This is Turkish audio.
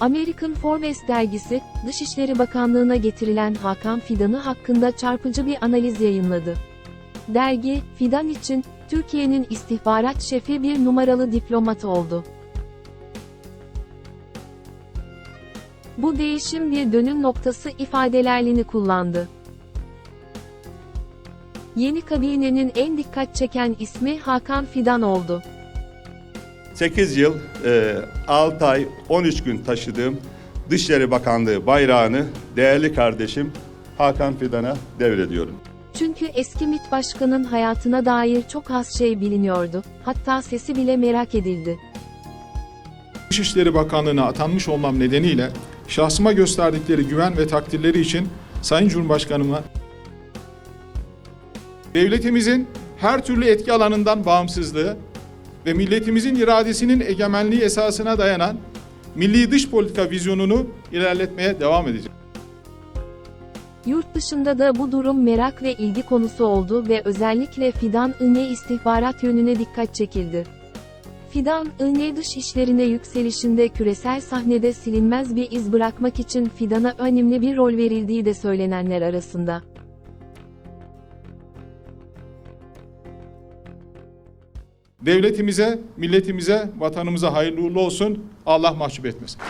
American Forbes dergisi, Dışişleri Bakanlığı'na getirilen Hakan Fidan'ı hakkında çarpıcı bir analiz yayınladı. Dergi, Fidan için, Türkiye'nin istihbarat şefi bir numaralı diplomat oldu. Bu değişim bir dönüm noktası ifadelerini kullandı. Yeni kabinenin en dikkat çeken ismi Hakan Fidan oldu. 8 yıl, e, 6 ay, 13 gün taşıdığım Dışişleri Bakanlığı bayrağını değerli kardeşim Hakan Fidan'a devrediyorum. Çünkü eski MİT başkanın hayatına dair çok az şey biliniyordu, hatta sesi bile merak edildi. Dışişleri Bakanlığı'na atanmış olmam nedeniyle şahsıma gösterdikleri güven ve takdirleri için Sayın Cumhurbaşkanıma devletimizin her türlü etki alanından bağımsızlığı ve milletimizin iradesinin egemenliği esasına dayanan milli dış politika vizyonunu ilerletmeye devam edeceğim. Yurt dışında da bu durum merak ve ilgi konusu oldu ve özellikle Fidan INE istihbarat yönüne dikkat çekildi. Fidan, INE dış işlerine yükselişinde küresel sahnede silinmez bir iz bırakmak için Fidan'a önemli bir rol verildiği de söylenenler arasında. Devletimize, milletimize, vatanımıza hayırlı uğurlu olsun. Allah mahcup etmesin.